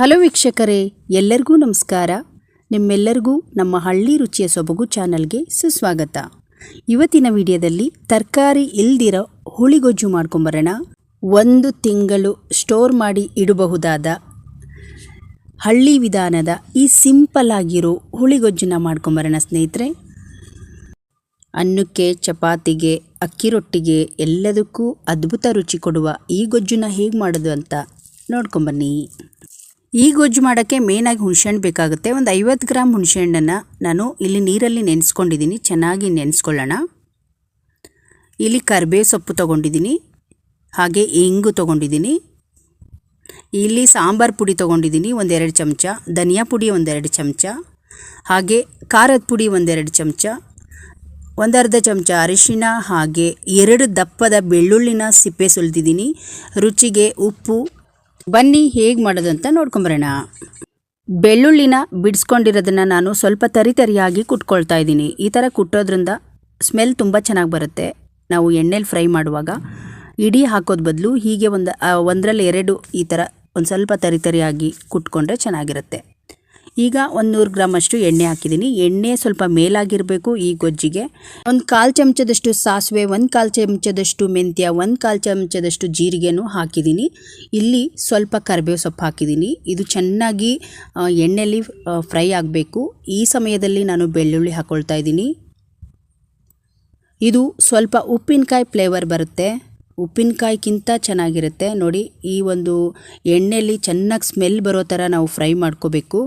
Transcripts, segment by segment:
Hello ವೀಕ್ಷಕರೇ, ಎಲ್ಲರಿಗೂ ನಮಸ್ಕಾರ. ನಿಮ್ಮೆಲ್ಲರಿಗೂ ನಮ್ಮ ಹಳ್ಳಿ ರುಚಿಯ ಸೊಬಗು ಚಾನಲ್ಗೆ ಸುಸ್ವಾಗತ. ಇವತ್ತಿನ ವಿಡಿಯೋದಲ್ಲಿ ತರಕಾರಿ ಇಲ್ದಿರೋ ಹುಳಿಗೊಜ್ಜು ಮಾಡ್ಕೊಂಬರೋಣ. ಒಂದು ತಿಂಗಳು ಸ್ಟೋರ್ ಮಾಡಿ ಇಡಬಹುದಾದ ಹಳ್ಳಿ ವಿಧಾನದ ಈ ಸಿಂಪಲ್ ಆಗಿರೋ ಹುಳಿಗೊಜ್ಜನ್ನ ಮಾಡ್ಕೊಂಬರೋಣ ಸ್ನೇಹಿತರೆ. ಅನ್ನಕ್ಕೆ, ಚಪಾತಿಗೆ, ಅಕ್ಕಿ ರೊಟ್ಟಿಗೆ ಎಲ್ಲದಕ್ಕೂ ಅದ್ಭುತ ರುಚಿ ಕೊಡುವ ಈ ಗೊಜ್ಜನ್ನ ಹೇಗೆ ಮಾಡೋದು ಅಂತ ನೋಡ್ಕೊಂಬನ್ನಿ. ಈ ಗೊಜ್ಜು ಮಾಡೋಕ್ಕೆ ಮೇನಾಗಿ ಹುಣಸೆಹಣ್ಣು ಬೇಕಾಗುತ್ತೆ. ಒಂದು ಐವತ್ತು ಗ್ರಾಮ್ ಹುಣಸೆಹಣ್ಣನ್ನು ನಾನು ಇಲ್ಲಿ ನೀರಲ್ಲಿ ನೆನೆಸ್ಕೊಂಡಿದ್ದೀನಿ. ಚೆನ್ನಾಗಿ ನೆನೆಸ್ಕೊಳ್ಳೋಣ. ಇಲ್ಲಿ ಕರಿಬೇವು ಸೊಪ್ಪು ತೊಗೊಂಡಿದ್ದೀನಿ. ಹಾಗೆ ಇಂಗು ತೊಗೊಂಡಿದ್ದೀನಿ. ಇಲ್ಲಿ ಸಾಂಬಾರು ಪುಡಿ ತೊಗೊಂಡಿದ್ದೀನಿ. ಒಂದೆರಡು ಚಮಚ. ಧನಿಯಾ ಪುಡಿ ಒಂದೆರಡು ಚಮಚ. ಹಾಗೆ ಖಾರದ ಪುಡಿ ಒಂದೆರಡು ಚಮಚ. ಒಂದರ್ಧ ಚಮಚ ಅರಿಶಿನ ಹಾಗೆ ಎರಡು ದಪ್ಪದ ಬೆಳ್ಳುಳ್ಳಿನ ಸಿಪ್ಪೆ ಸುಲಿದಿದ್ದೀನಿ. ರುಚಿಗೆ ಉಪ್ಪು ಬನ್ನಿ ಹೇಗೆ ಮಾಡೋದು ಅಂತ ನೋಡ್ಕೊಂಬರೋಣ. ಬೆಳ್ಳುಳ್ಳಿನ ಬಿಡಿಸ್ಕೊಂಡಿರೋದನ್ನು ನಾನು ಸ್ವಲ್ಪ ತರಿತರಿಯಾಗಿ ಕುಟ್ಕೊಳ್ತಾ ಇದ್ದೀನಿ. ಈ ಥರ ಕುಟ್ಟೋದ್ರಿಂದ ಸ್ಮೆಲ್ ತುಂಬ ಚೆನ್ನಾಗಿ ಬರುತ್ತೆ. ನಾವು ಎಣ್ಣೆಲಿ ಫ್ರೈ ಮಾಡುವಾಗ ಇಡೀ ಹಾಕೋದ್ ಬದಲು ಹೀಗೆ ಒಂದು ಒಂದರಲ್ಲಿ ಎರಡು ಈ ಥರ ಒಂದು ಸ್ವಲ್ಪ ತರಿತರಿಯಾಗಿ ಕುಟ್ಕೊಂಡ್ರೆ ಚೆನ್ನಾಗಿರುತ್ತೆ. ಈಗ ಒಂದು ನೂರು ಗ್ರಾಮ್ ಅಷ್ಟು ಎಣ್ಣೆ ಹಾಕಿದ್ದೀನಿ. ಎಣ್ಣೆ ಸ್ವಲ್ಪ ಮೇಲಾಗಿರಬೇಕು ಈ ಗೊಜ್ಜಿಗೆ. ಒಂದು ಕಾಲು ಚಮಚದಷ್ಟು ಸಾಸಿವೆ, ಒಂದು ಕಾಲು ಚಮಚದಷ್ಟು ಮೆಂತ್ಯ, ಒಂದು ಕಾಲು ಚಮಚದಷ್ಟು ಜೀರಿಗೆನೂ ಹಾಕಿದ್ದೀನಿ. ಇಲ್ಲಿ ಸ್ವಲ್ಪ ಕರಿಬೇವು ಸೊಪ್ಪು ಹಾಕಿದ್ದೀನಿ. ಇದು ಚೆನ್ನಾಗಿ ಎಣ್ಣೆಯಲ್ಲಿ ಫ್ರೈ ಆಗಬೇಕು. ಈ ಸಮಯದಲ್ಲಿ ನಾನು ಬೆಳ್ಳುಳ್ಳಿ ಹಾಕ್ಕೊಳ್ತಾ ಇದ್ದೀನಿ. ಇದು ಸ್ವಲ್ಪ ಉಪ್ಪಿನಕಾಯಿ ಫ್ಲೇವರ್ ಬರುತ್ತೆ. ಉಪ್ಪಿನಕಾಯಿಗಿಂತ ಚೆನ್ನಾಗಿರುತ್ತೆ. ನೋಡಿ, ಈ ಒಂದು ಎಣ್ಣೆಯಲ್ಲಿ ಚೆನ್ನಾಗಿ ಸ್ಮೆಲ್ ಬರೋ ಥರ ನಾವು ಫ್ರೈ ಮಾಡ್ಕೋಬೇಕು.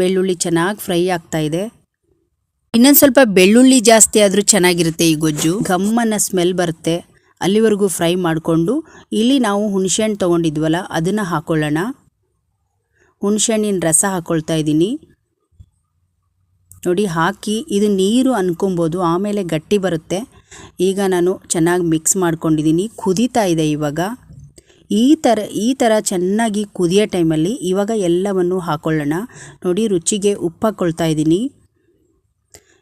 ಬೆಳ್ಳುಳ್ಳಿ ಚೆನ್ನಾಗಿ ಫ್ರೈ ಆಗ್ತಾ ಇದೆ. ಇನ್ನೊಂದು ಸ್ವಲ್ಪ ಬೆಳ್ಳುಳ್ಳಿ ಜಾಸ್ತಿ ಆದರೂ ಚೆನ್ನಾಗಿರುತ್ತೆ ಈ ಗೊಜ್ಜು. ಗಮ್ಮನ ಸ್ಮೆಲ್ ಬರುತ್ತೆ. ಅಲ್ಲಿವರೆಗೂ ಫ್ರೈ ಮಾಡಿಕೊಂಡು ಇಲ್ಲಿ ನಾವು ಹುಣಸೆಹಣ್ಣು ತೊಗೊಂಡಿದ್ವಲ್ಲ, ಅದನ್ನು ಹಾಕೊಳ್ಳೋಣ. ಹುಣಸೆಹಣ್ಣಿನ ರಸ ಹಾಕ್ಕೊಳ್ತಾ ಇದ್ದೀನಿ. ನೋಡಿ, ಹಾಕಿ ಇದು ನೀರು ಅನ್ಕೊಬೋದು, ಆಮೇಲೆ ಗಟ್ಟಿ ಬರುತ್ತೆ. ಈಗ ನಾನು ಚೆನ್ನಾಗಿ ಮಿಕ್ಸ್ ಮಾಡ್ಕೊಂಡಿದ್ದೀನಿ. ಕುದೀತಾ ಇದೆ ಇವಾಗ. ಈ ಥರ ಈ ಥರ ಚೆನ್ನಾಗಿ ಕುದಿಯೋ ಟೈಮಲ್ಲಿ ಇವಾಗ ಎಲ್ಲವನ್ನು ಹಾಕ್ಕೊಳ್ಳೋಣ ನೋಡಿ, ರುಚಿಗೆ ಉಪ್ಪು ಹಾಕ್ಕೊಳ್ತಾ ಇದ್ದೀನಿ.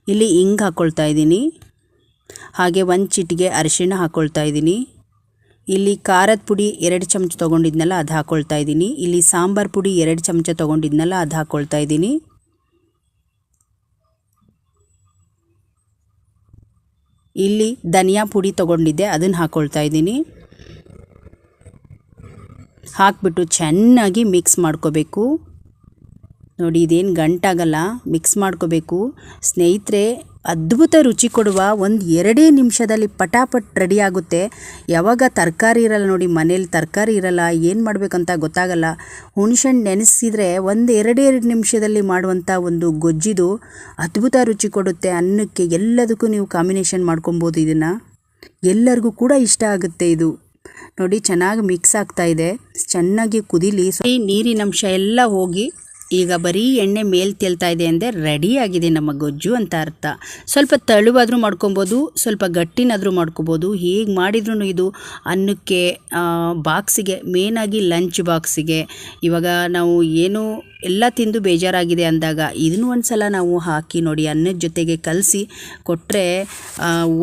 ಇಲ್ಲಿ ಹಿಂಗೆ ಹಾಕ್ಕೊಳ್ತಾ ಇದ್ದೀನಿ. ಹಾಗೆ ಒಂದು ಚಿಟಿಗೆ ಅರಿಶಿಣ ಹಾಕ್ಕೊಳ್ತಾ ಇದ್ದೀನಿ. ಇಲ್ಲಿ ಖಾರದ ಪುಡಿ ಎರಡು ಚಮಚ ತೊಗೊಂಡಿದ್ನಲ್ಲ, ಅದು ಹಾಕ್ಕೊಳ್ತಾ ಇದ್ದೀನಿ. ಇಲ್ಲಿ ಸಾಂಬಾರು ಪುಡಿ ಎರಡು ಚಮಚ ತೊಗೊಂಡಿದ್ನಲ್ಲ, ಅದು ಹಾಕ್ಕೊಳ್ತಾ ಇದ್ದೀನಿ. ಇಲ್ಲಿ ಧನಿಯಾ ಪುಡಿ ತೊಗೊಂಡಿದ್ದೆ, ಅದನ್ನು ಹಾಕ್ಕೊಳ್ತಾ ಇದ್ದೀನಿ. ಹಾಕ್ಬಿಟ್ಟು ಚೆನ್ನಾಗಿ ಮಿಕ್ಸ್ ಮಾಡ್ಕೋಬೇಕು. ನೋಡಿ, ಇದೇನು ಗಂಟಾಗಲ್ಲ ಮಿಕ್ಸ್ ಮಾಡ್ಕೋಬೇಕು. ಸ್ನೇಹಿತರೆ, ಅದ್ಭುತ ರುಚಿ ಕೊಡುವ ಒಂದು ಎರಡೇ ನಿಮಿಷದಲ್ಲಿ ಪಟಾಪಟ್ ರೆಡಿ ಆಗುತ್ತೆ. ಯಾವಾಗ ತರಕಾರಿ ಇರಲ್ಲ ನೋಡಿ, ಮನೇಲಿ ತರಕಾರಿ ಇರಲ್ಲ, ಏನು ಮಾಡಬೇಕಂತ ಗೊತ್ತಾಗಲ್ಲ. ಹುಣಸೆಹಣ್ಣು ನೆನೆಸಿದರೆ ಒಂದು ಎರಡೇ ಎರಡು ನಿಮಿಷದಲ್ಲಿ ಮಾಡುವಂಥ ಒಂದು ಗೊಜ್ಜಿದು ಅದ್ಭುತ ರುಚಿ ಕೊಡುತ್ತೆ. ಅನ್ನಕ್ಕೆ ಎಲ್ಲದಕ್ಕೂ ನೀವು ಕಾಂಬಿನೇಷನ್ ಮಾಡ್ಕೊಬೋದು ಇದನ್ನು. ಎಲ್ಲರಿಗೂ ಕೂಡ ಇಷ್ಟ ಆಗುತ್ತೆ ಇದು. ನೋಡಿ ಚೆನ್ನಾಗಿ ಮಿಕ್ಸ್ ಆಗ್ತಾ ಇದೆ. ಚೆನ್ನಾಗಿ ಕುದಿಲಿ. ನೀರಿನ ಅಂಶ ಎಲ್ಲ ಹೋಗಿ ಈಗ ಬರೀ ಎಣ್ಣೆ ಮೇಲೆ ತೇಲ್ತಾ ಇದೆ ಅಂದರೆ ರೆಡಿ ಆಗಿದೆ ನಮ್ಮ ಗೊಜ್ಜು ಅಂತ ಅರ್ಥ. ಸ್ವಲ್ಪ ತಳುವಾದರೂ ಮಾಡ್ಕೊಬೋದು, ಸ್ವಲ್ಪ ಗಟ್ಟಿನಾದರೂ ಮಾಡ್ಕೊಬೋದು. ಹೀಗೆ ಮಾಡಿದ್ರೂ ಇದು ಅನ್ನಕ್ಕೆ ಬಾಕ್ಸಿಗೆ ಮೇನಾಗಿ ಲಂಚ್ ಬಾಕ್ಸಿಗೆ ಇವಾಗ ನಾವು ಏನು ಎಲ್ಲ ತಿಂದು ಬೇಜಾರಾಗಿದೆ ಅಂದಾಗ ಇದನ್ನು ಒಂದು ಸಲ ನಾವು ಹಾಕಿ ನೋಡಿ, ಅನ್ನದ ಜೊತೆಗೆ ಕಲಸಿ ಕೊಟ್ಟರೆ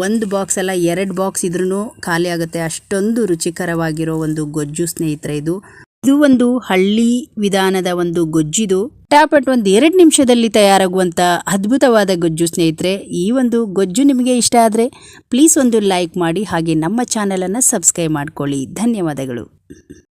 ಒಂದು ಬಾಕ್ಸ್ ಎಲ್ಲ ಎರಡು ಬಾಕ್ಸ್ ಇದ್ರೂ ಖಾಲಿ ಆಗುತ್ತೆ. ಅಷ್ಟೊಂದು ರುಚಿಕರವಾಗಿರೋ ಒಂದು ಗೊಜ್ಜು ಸ್ನೇಹಿತರೆ ಇದು. ಇದು ಒಂದು ಹಳ್ಳಿ ವಿಧಾನದ ಒಂದು ಗೊಜ್ಜಿದು. ಟಾಪಟ್ ಒಂದು ಎರಡು ನಿಮಿಷದಲ್ಲಿ ತಯಾರಾಗುವಂತ ಅದ್ಭುತವಾದ ಗೊಜ್ಜು ಸ್ನೇಹಿತರೆ, ಈ ಒಂದು ಗೊಜ್ಜು ನಿಮಗೆ ಇಷ್ಟ ಆದರೆ ಪ್ಲೀಸ್ ಒಂದು ಲೈಕ್ ಮಾಡಿ ಹಾಗೆ ನಮ್ಮ ಚಾನಲನ್ನು ಸಬ್ಸ್ಕ್ರೈಬ್ ಮಾಡ್ಕೊಳ್ಳಿ. ಧನ್ಯವಾದಗಳು.